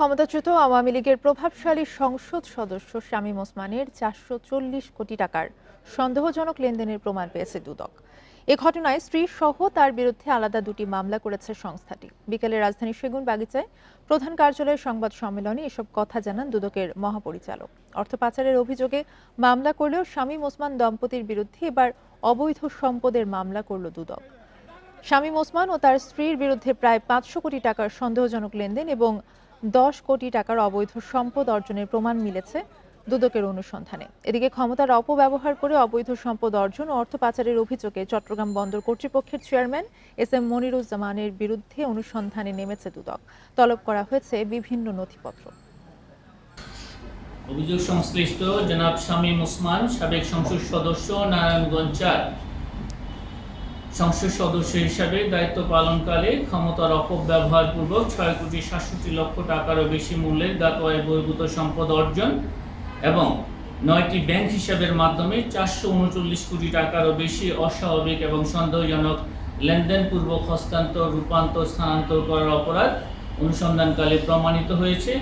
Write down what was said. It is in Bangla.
ক্ষমতাচ্যুত আওয়ামী লীগের প্রভাবশালী সংসদ সদস্য শামীম ওসমানের চারশো চল্লিশ কোটি টাকার সন্দেহজনক লেনদেনের প্রমাণ পেয়েছে দুদক। এ ঘটনায় স্ত্রী সহ তার বিরুদ্ধে আলাদা দুটি মামলা করেছে সংস্থাটি। বিকেলে রাজধানীর সেগুন বাগিচায় প্রধান কার্যালয়ের সংবাদ সম্মেলনে এসব কথা জানান দুদকের মহাপরিচালক। অর্থ পাচারের অভিযোগে মামলা করলেও শামীম ওসমান দম্পতির বিরুদ্ধে এবার অবৈধ সম্পদের মামলা করল দুদক। শামীম ওসমান ও তার স্ত্রীর বিরুদ্ধে প্রায় পাঁচশো কোটি টাকার সন্দেহজনক লেনদেন এবং দশ কোটি টাকার অবৈধ সম্পদ অর্জনের প্রমাণ মিলেছে দুদকের অনুসন্ধানে। এদিকে ক্ষমতার অপব্যবহার করে অবৈধ সম্পদ অর্জন ও অর্থ পাচারের অভিযোগে চট্টগ্রাম বন্দর কর্তৃপক্ষের চেয়ারম্যান এস এম মনিরুজ্জামানের বিরুদ্ধে অনুসন্ধানে নেমেছে দুদক। তলব করা হয়েছে বিভিন্ন নথিপত্র। অভিযোগ সংশ্লিষ্ট জনাব শামীম ওসমান, সাবেক সংসদ সদস্য, নারায়ণগঞ্জ চার। সংসদ সদস্য হিসাবে দায়িত্ব পালনকালে ক্ষমতার অপব্যবহার পূর্বক ছয় কোটি সাতষট্টি লক্ষ টাকারও বেশি মূল্যের গাতোয়ায় বহির্ভূত সম্পদ অর্জন এবং নয়টি ব্যাংক হিসাবের মাধ্যমে চারশো উনচল্লিশ কোটি টাকারও বেশি অস্বাভাবিক এবং সন্দেহজনক লেনদেনপূর্বক হস্তান্তর, রূপান্তর, স্থানান্তর করার অপরাধ অনুসন্ধানকালে প্রমাণিত হয়েছে।